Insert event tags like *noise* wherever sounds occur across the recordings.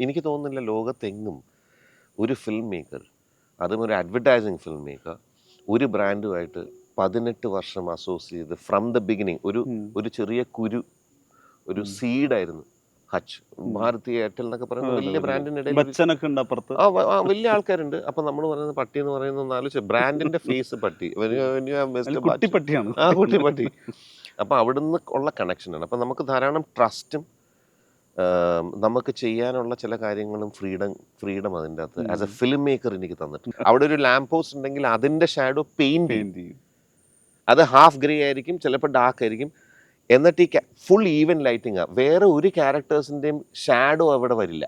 എനിക്ക് തോന്നുന്നില്ല ലോകത്തെങ്ങും ഒരു ഫിലിം മേക്കർ അതും ഒരു അഡ്വർടൈസിങ് ഫിലിം മേക്കർ ഒരു ബ്രാൻഡുമായിട്ട് പതിനെട്ട് വർഷം അസോസിയേറ്റ് ചെയ്ത് ഫ്രം ദ ബിഗിനിങ് ഒരു ഒരു ചെറിയ കുരു ഒരു സീഡായിരുന്നു ഹച്ച് ഭാരതി എയർടെൽ എന്നൊക്കെ പറയുന്ന വലിയ ബ്രാൻഡിന്റെ ഇടയിൽ അപ്പുറത്ത്. ആ വലിയ ആൾക്കാരുണ്ട്. അപ്പൊ നമ്മൾ പറയുന്നത് പട്ടി എന്ന് പറയുന്നത് ആലോചിച്ച് ബ്രാൻഡിന്റെ ഫേസ് *laughs* പട്ടി. പട്ടിയാണ്. കുട്ടിപ്പട്ടിയാണ് ആ കുട്ടി പട്ടി. അപ്പൊ അവിടുന്ന് ഉള്ള കണക്ഷനാണ് അപ്പൊ നമുക്ക് ധാരാളം ട്രസ്റ്റും നമുക്ക് ചെയ്യാനുള്ള ചില കാര്യങ്ങളും ഫ്രീഡം ഫ്രീഡം അതിന്റെ അകത്ത്. ആസ് എ ഫിലിം മേക്കർ എനിക്ക് തന്നിട്ടുണ്ട് അവിടെ ഒരു ലാമ്പ് പോസ്റ്റ് ഉണ്ടെങ്കിൽ അതിന്റെ ഷാഡോ പെയിന്റ് പെയിന്റ് ചെയ്യും. അത് ഹാഫ് ഗ്രേ ആയിരിക്കും ചിലപ്പോൾ ഡാർക്ക് ആയിരിക്കും. എന്നിട്ട് ഈ ഫുൾ ഈവൻ ലൈറ്റിംഗ് ആ. വേറെ ഒരു ക്യാരക്ടേഴ്സിന്റെയും ഷാഡോ അവിടെ വരില്ല.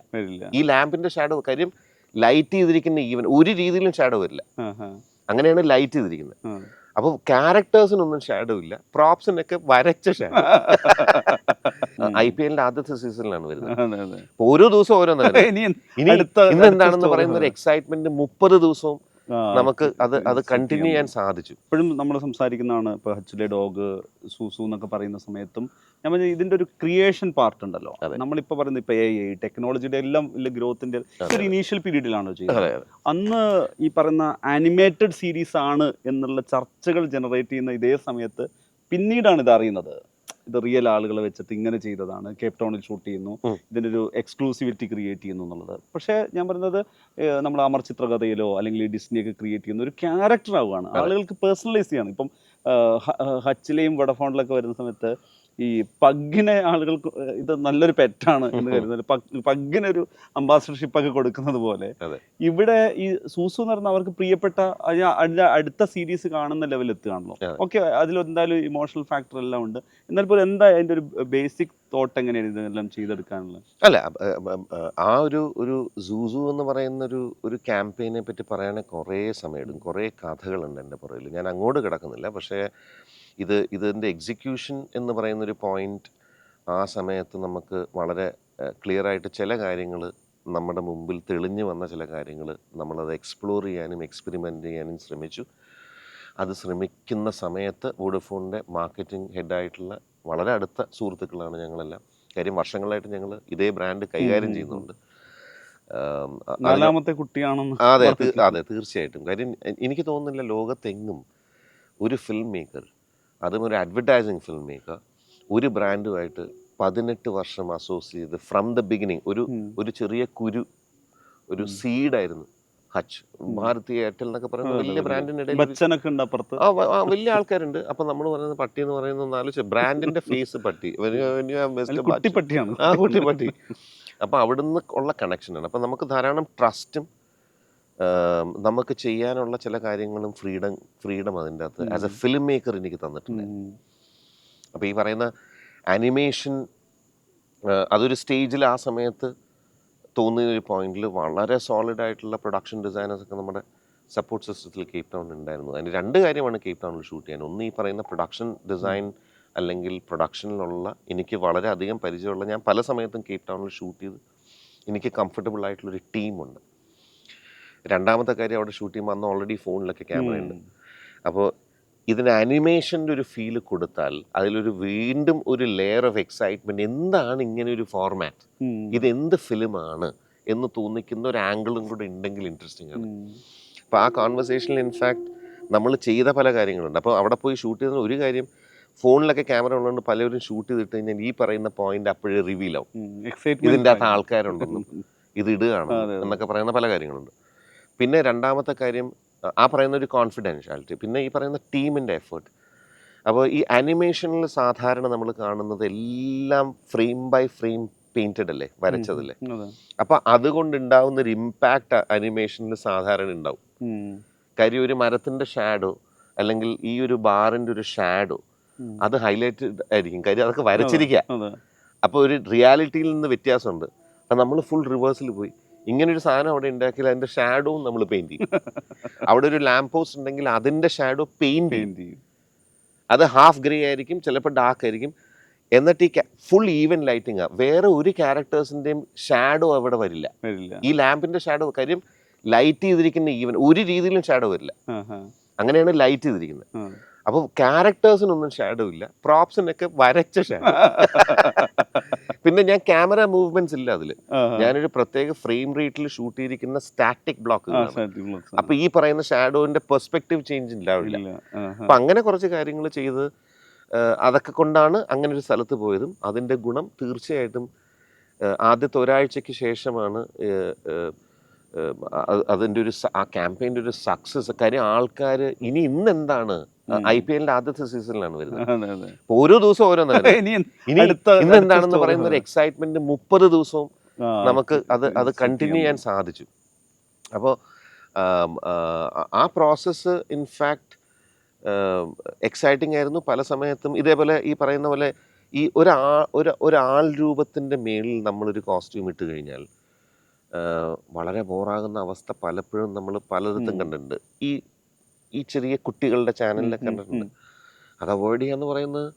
ഈ ലാമ്പിന്റെ ഷാഡോ കാര്യം ലൈറ്റ് ചെയ്തിരിക്കുന്ന ഈവൻ ഒരു രീതിയിലും ഷാഡോ വരില്ല. അങ്ങനെയാണ് ലൈറ്റ് ചെയ്തിരിക്കുന്നത്. അപ്പോൾ ക്യാരക്ടേഴ്സിനൊന്നും ഷാഡോ ഇല്ല. പ്രോപ്സിനൊക്കെ വരച്ച ഷാഡോ *laughs* ഐ പി എല്ലിന്റെ ആദ്യത്തെ സീസണിലാണ് വരുന്നത്. ഓരോ ദിവസവും ഓരോ ഇനി ഇനി അടുത്ത ഇന്ന് എന്താണെന്ന് പറയുന്ന ഒരു എക്സൈറ്റ്മെന്റ് മുപ്പത് ദിവസവും നമുക്ക് അത് അത് കണ്ടിന്യൂ ചെയ്യാൻ സാധിച്ചു. ഇപ്പോഴും നമ്മൾ സംസാരിക്കുന്നതാണ് ഇപ്പൊ ഹച്ചിലെ ഡോഗ് സൂസു എന്നൊക്കെ പറയുന്ന സമയത്തും ഞാൻ പറഞ്ഞ ഇതിന്റെ ഒരു ക്രിയേഷൻ പാർട്ട് ഉണ്ടല്ലോ. അതെ. നമ്മളിപ്പോൾ പറയുന്നത് ഇപ്പൊ എ ഐ ടെക്നോളജിയുടെ എല്ലാം വലിയ ഗ്രോത്തിന്റെ ഒരു ഇനീഷ്യൽ പീരീഡിലാണ് ചെയ്യുന്നത്. അന്ന് ഈ പറയുന്ന ആനിമേറ്റഡ് സീരീസ് ആണ് എന്നുള്ള ചർച്ചകൾ ജനറേറ്റ് ചെയ്യുന്ന ഇതേ സമയത്ത് പിന്നീടാണ് ഇത് അറിയുന്നത്. ഇത് റിയൽ ആളുകളെ വെച്ചിട്ട് ഇങ്ങനെ ചെയ്തതാണ്. കേപ്പ് ടൗണിൽ ഷൂട്ട് ചെയ്യുന്നു. ഇതിന്റെ ഒരു എക്സ്ക്ലൂസിവിറ്റി ക്രിയേറ്റ് ചെയ്യുന്നു എന്നുള്ളത്. പക്ഷേ ഞാൻ പറയുന്നത് നമ്മൾ അമർ ചിത്രകഥയിലോ അല്ലെങ്കിൽ ഡിസ്നിയൊക്കെ ക്രിയേറ്റ് ചെയ്യുന്ന ഒരു ക്യാരക്ടർ ആവുകയാണ്. ആളുകൾക്ക് പേഴ്സണലൈസ് ചെയ്യാണ്. ഇപ്പം ഹച്ചിലെയും വടഫോണിലൊക്കെ വരുന്ന സമയത്ത് ഈ പഗ്ഗിനെ ആളുകൾക്ക് ഇത് നല്ലൊരു പെറ്റാണ് എന്ന് കരുതുന്നത്. പഗ്ഗിനൊരു പഗ്ഗിന് ഒരു അംബാസഡർഷിപ്പ് ഒക്കെ കൊടുക്കുന്നത് പോലെ. ഇവിടെ ഈ സൂസു എന്ന് പറഞ്ഞാൽ അവർക്ക് പ്രിയപ്പെട്ട അടുത്ത സീരീസ് കാണുന്ന ലെവലിൽ എത്തുകയാണല്ലോ. ഓക്കെ അതിൽ എന്തായാലും ഇമോഷണൽ ഫാക്ടർ എല്ലാം ഉണ്ട്. എന്നാൽ പോലും എന്താ അതിന്റെ ഒരു ബേസിക് തോട്ട് എങ്ങനെയാണ് ഇതെല്ലാം ചെയ്തെടുക്കാനുള്ളത്? അല്ല ആ ഒരു ഒരു സൂസു എന്ന് പറയുന്ന ഒരു ഒരു ക്യാമ്പയിനെ പറ്റി പറയാനേ കുറേ സമയമെടുക്കും. കുറേ കഥകളുണ്ട് എന്റെ പുറകിൽ ഞാൻ അങ്ങോട്ട് കിടക്കുന്നില്ല. പക്ഷേ ഇത് ഇതിന്റെ എക്സിക്യൂഷൻ എന്ന് പറയുന്നൊരു പോയിന്റ് ആ സമയത്ത് നമുക്ക് വളരെ ക്ലിയർ ആയിട്ട് ചില കാര്യങ്ങൾ നമ്മുടെ മുമ്പിൽ തെളിഞ്ഞു വന്ന ചില കാര്യങ്ങൾ നമ്മളത് എക്സ്പ്ലോർ ചെയ്യാനും എക്സ്പെരിമെന്റ് ചെയ്യാനും ശ്രമിച്ചു. അത് ശ്രമിക്കുന്ന സമയത്ത് വോഡഫോണിന്റെ മാർക്കറ്റിംഗ് ഹെഡായിട്ടുള്ള വളരെ അടുത്ത സുഹൃത്തുക്കളാണ് ഞങ്ങളെല്ലാം. കാര്യം വർഷങ്ങളായിട്ട് ഞങ്ങൾ ഇതേ ബ്രാൻഡ് കൈകാര്യം ചെയ്യുന്നുണ്ട്. നാലാമത്തെ കുട്ടിയാണെന്ന് അതെ അതെ തീർച്ചയായിട്ടും. കാര്യം എനിക്ക് തോന്നുന്നില്ല ലോകത്തെങ്ങും ഒരു ഫിലിം മേക്കർ അതും ഒരു അഡ്വർടൈസിങ് ഫിലിം മേക്കർ ഒരു ബ്രാൻഡുമായിട്ട് പതിനെട്ട് വർഷം അസോസിയേറ്റ് ചെയ്ത് ഫ്രം ദ ബിഗിനിങ് ഒരു ഒരു ചെറിയ കുരു ഒരു സീഡായിരുന്നു ഹച്ച് ഭാരതി എയർടെൽ എന്നൊക്കെ പറയുന്ന വലിയ. ബ്രാൻഡിന്റെ ഇടയിൽ അപ്പുറത്ത്. ആ വലിയ ആൾക്കാരുണ്ട്. അപ്പൊ നമ്മൾ പറയുന്നത് പട്ടി എന്ന് പറയുന്നത് ആലോചിച്ച്. ബ്രാൻഡിന്റെ ഫേസ് *laughs* പട്ടി. പട്ടിയാണ് കുട്ടിപ്പട്ടിയാണ്. ആ കുട്ടി പട്ടി അപ്പൊ അവിടുന്ന് ഉള്ള കണക്ഷനാണ് അപ്പൊ നമുക്ക് ധാരാളം ട്രസ്റ്റും നമുക്ക് ചെയ്യാനുള്ള ചില കാര്യങ്ങളും ഫ്രീഡം ഫ്രീഡം അതിന്റെ അകത്ത് ആസ് എ ഫിലിം മേക്കർ എനിക്ക് തന്നിട്ടുണ്ട്. അപ്പോൾ ഈ പറയുന്ന ആനിമേഷൻ അതൊരു സ്റ്റേജിൽ ആ സമയത്ത് തോന്നിയ ഒരു പോയിന്റിൽ വളരെ സോളിഡ് ആയിട്ടുള്ള പ്രൊഡക്ഷൻ ഡിസൈനേഴ്സ് ഒക്കെ നമ്മുടെ സപ്പോർട്ട് സിസ്റ്റത്തിൽ കേപ്പ് ടൗൺ ഉണ്ടായിരുന്നു അതിന് രണ്ട് കാര്യമാണ് കേപ്പ് ടൗണിൽ ഷൂട്ട് ചെയ്യാൻ. ഒന്ന് ഈ പറയുന്ന പ്രൊഡക്ഷൻ ഡിസൈൻ അല്ലെങ്കിൽ പ്രൊഡക്ഷനിലുള്ള എനിക്ക് വളരെ അധികം പരിചയമുള്ള ഞാൻ പല സമയത്തും കേപ്പ് ടൗണിൽ ഷൂട്ട് ചെയ്ത് എനിക്ക് കംഫർട്ടബിൾ ആയിട്ടുള്ളൊരു ടീമുണ്ട് രണ്ടാമത്തെ കാര്യം അവിടെ ഷൂട്ട് ചെയ്യുമ്പോൾ അന്ന് ഓൾറെഡി ഫോണിലൊക്കെ ക്യാമറ ഉണ്ട്. അപ്പോൾ ഇതിന് അനിമേഷന്റെ ഒരു ഫീൽ കൊടുത്താൽ അതിലൊരു വീണ്ടും ഒരു ലെയർ ഓഫ് എക്സൈറ്റ്മെന്റ് എന്താണ് ഇങ്ങനെ ഒരു ഫോർമാറ്റ് ഇത് എന്ത് ഫിലിമാണ് എന്ന് തോന്നിക്കുന്ന ഒരു ആംഗിളും കൂടെ ഉണ്ടെങ്കിൽ ഇൻട്രസ്റ്റിംഗ് ആണ്. അപ്പോൾ ആ കോൺവെർസേഷനിൽ ഇൻഫാക്ട് നമ്മൾ ചെയ്ത പല കാര്യങ്ങളുണ്ട്. അപ്പോൾ അവിടെ പോയി ഷൂട്ട് ചെയ്യുന്ന ഒരു കാര്യം ഫോണിലൊക്കെ ക്യാമറ ഉള്ളതുകൊണ്ട് പലരും ഷൂട്ട് ചെയ്തിട്ട് കഴിഞ്ഞാൽ ഈ പറയുന്ന പോയിന്റ് അപ്പോഴേ റിവീൽ ആവും. ഇതിന്റെ അകത്ത് ആൾക്കാരുണ്ടെന്നും. ഇത് ഇടുകയാണ്. എന്നൊക്കെ പറയുന്ന പല കാര്യങ്ങളുണ്ട്. പിന്നെ രണ്ടാമത്തെ കാര്യം ആ പറയുന്ന ഒരു കോൺഫിഡൻഷ്യാലിറ്റി പിന്നെ ഈ പറയുന്ന ടീമിന്റെ എഫേർട്ട് അപ്പോൾ ഈ അനിമേഷനിൽ സാധാരണ നമ്മൾ കാണുന്നത് എല്ലാം ഫ്രെയിം ബൈ ഫ്രെയിം പെയിന്റഡ് അല്ലേ വരച്ചതല്ലേ അപ്പോൾ അതുകൊണ്ട് ഉണ്ടാവുന്ന ഒരു ഇമ്പാക്റ്റ് അനിമേഷനിൽ സാധാരണ ഉണ്ടാവും. കാര്യം ഒരു മരത്തിന്റെ ഷാഡോ അല്ലെങ്കിൽ ഈ ഒരു ബാറിന്റെ ഒരു ഷാഡോ അത് ഹൈലൈറ്റ് ആയിരിക്കും. കാര്യം അതൊക്കെ വരച്ചിരിക്കുക അപ്പോൾ ഒരു റിയാലിറ്റിയിൽ നിന്ന് വ്യത്യാസമുണ്ട്. അപ്പം നമ്മൾ ഫുൾ റിവേഴ്സിൽ പോയി. ഇങ്ങനെ ഒരു സാധനം അവിടെ ഉണ്ടാക്കിയാൽ അതിന്റെ ഷാഡോവും നമ്മൾ പെയിന്റ് ചെയ്യും. അവിടെ ഒരു ലാംപ് പോസ്റ്റ് ഉണ്ടെങ്കിൽ അതിന്റെ ഷാഡോ പെയിന്റ് ചെയ്യും. ചെയ്യും. അത് ഹാഫ് ഗ്രേ ആയിരിക്കും ചിലപ്പോൾ ഡാർക്ക് ആയിരിക്കും. എന്നിട്ട് ഈ ഫുൾ ഈവൻ ലൈറ്റിംഗ് ആണ് വേറെ ഒരു ക്യാരക്ടേഴ്സിന്റെയും ഷാഡോ അവിടെ വരില്ല. ഈ ലാമ്പിന്റെ ഷാഡോ കാര്യം ലൈറ്റ് ചെയ്തിരിക്കുന്ന ഈവൻ ഒരു രീതിയിലും ഷാഡോ വരില്ല. അങ്ങനെയാണ് ലൈറ്റ് ചെയ്തിരിക്കുന്നത്. അപ്പോൾ ക്യാരക്ടേഴ്സിനൊന്നും ഷാഡോ ഇല്ല. പ്രോപ്സിനൊക്കെ വരച്ച ഷാഡോ *laughs* പിന്നെ ഞാൻ ക്യാമറ മൂവ്മെന്റ്സ് ഇല്ല അതിൽ. ഞാനൊരു പ്രത്യേക ഫ്രെയിം റേറ്റിൽ ഷൂട്ട് ചെയ്തിരിക്കുന്ന സ്റ്റാറ്റിക് ബ്ലോക്ക് അപ്പൊ ഈ പറയുന്ന ഷാഡോന്റെ പെർസ്പെക്റ്റീവ് ചേഞ്ച് ഉണ്ടാവില്ല. അപ്പൊ അങ്ങനെ കുറച്ച് കാര്യങ്ങൾ ചെയ്ത് അതൊക്കെ കൊണ്ടാണ് അങ്ങനെ ഒരു സ്ഥലത്ത് പോയതും. അതിന്റെ ഗുണം തീർച്ചയായിട്ടും ആദ്യത്തെ ഒരാഴ്ചക്ക് ശേഷമാണ് ഏ, ഏ, ഏ, അ- അതിന്റെ ഒരു ആ ക്യാമ്പയിന്റെ ഒരു സക്സസ് കാര്യം ആൾക്കാർ ഇനി ഇന്ന് എന്താണ് ഉം. ഐ പി എല്ലിന്റെ ആദ്യത്തെ സീസണിലാണ് വരുന്നത്. ഓരോ ദിവസവും ഓരോന്നാണ് ഇനി ഇനി അടുത്ത- ഇന്ന് എന്താണെന്ന് പറയുന്ന ഒരു എക്സൈറ്റ്മെന്റ് മുപ്പത് ദിവസവും നമുക്ക് അത് അത് കണ്ടിന്യൂ ചെയ്യാൻ സാധിച്ചു. അപ്പോൾ ആ പ്രോസസ്സ് ഇൻഫാക്ട് എക്സൈറ്റിംഗ് ആയിരുന്നു പല സമയത്തും. ഇതേപോലെ ഈ പറയുന്ന പോലെ ഈ ഒരാ ഒരു ഒരാൾ രൂപത്തിന്റെ മേളിൽ നമ്മളൊരു കോസ്റ്റ്യൂം ഇട്ട് കഴിഞ്ഞാൽ വളരെ ബോറാകുന്ന അവസ്ഥ പലപ്പോഴും നമ്മൾ പലയിടത്തും കണ്ടിട്ടുണ്ട്. ഈ ഈ ചെറിയ കുട്ടികളുടെ ചാനലിലൊക്കെ കണ്ടിട്ടുണ്ട്. അത് അവോയ്ഡ് ചെയ്യാന്ന് പറയുന്നത്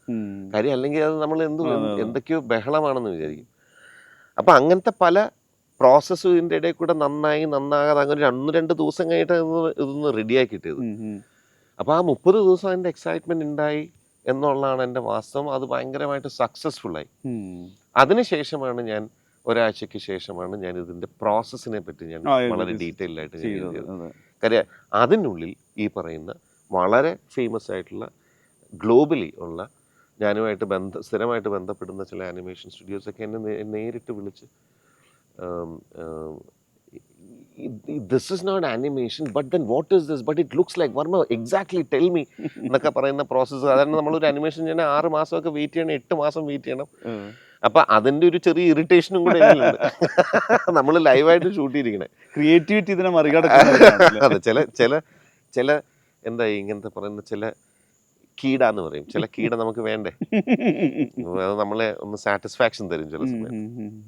കാര്യം അല്ലെങ്കിൽ അത് നമ്മൾ എന്ത്. എന്തൊക്കെയോ ബഹളമാണെന്ന് വിചാരിക്കും. അപ്പം അങ്ങനത്തെ പല പ്രോസസ്സും ഇതിന്റെ ഇടയിൽ കൂടെ നന്നായി നന്നാകാതെ അങ്ങനെ ഒന്ന് രണ്ട് ദിവസം കഴിഞ്ഞിട്ട് ഇതൊന്ന് റെഡിയാക്കി കിട്ടിയത്. അപ്പോൾ ആ മുപ്പത് ദിവസം അതിന്റെ എക്സൈറ്റ്മെന്റ് ഉണ്ടായി എന്നുള്ളതാണ് എന്റെ വാസ്തവം. അത് ഭയങ്കരമായിട്ട് സക്സസ്ഫുള്ളായി. അതിനുശേഷമാണ് ഞാൻ ഒരാഴ്ചയ്ക്ക് ശേഷമാണ് ഞാൻ ഇതിന്റെ പ്രോസസ്സിനെ പറ്റി ഞാൻ വളരെ ഡീറ്റെയിൽ ആയിട്ട് ഞാൻ ചെയ്തത് അതെ. കാര്യം അതിനുള്ളിൽ ഈ പറയുന്ന വളരെ ഫേമസ് ആയിട്ടുള്ള ഗ്ലോബലി ഉള്ള ഞാനുമായിട്ട് ബന്ധ സ്ഥിരമായിട്ട് ബന്ധപ്പെടുന്ന ചില ആനിമേഷൻ സ്റ്റുഡിയോസൊക്കെ എന്നെ നേരിട്ട് വിളിച്ച് this is not animation but then what is this but it looks like Varma exactly tell me എന്നൊക്കെ പറയുന്ന പ്രോസസ്സ് അതായത് നമ്മളൊരു ആനിമേഷൻ ചെയ്യണേ ആറ് മാസമൊക്കെ വെയിറ്റ് ചെയ്യണം എട്ട് മാസം വെയിറ്റ് ചെയ്യണം. അപ്പൊ അതിന്റെ ഒരു ചെറിയ ഇറിറ്റേഷനും കൂടെ നമ്മൾ ലൈവായിട്ട് ഷൂട്ട് ചെയ്തിരിക്കണേ. ക്രിയേറ്റിവിറ്റി ഇതിനെ മറികടക്കാൻ *laughs* അതെ ചില ചില ചില എന്താ ഇങ്ങനത്തെ പറയുന്ന ചില കീട എന്ന് പറയും. ചില കീട നമുക്ക് വേണ്ടേ? *laughs* അത് നമ്മളെ ഒന്ന് സാറ്റിസ്ഫാക്ഷൻ തരും ചില സമയത്ത്.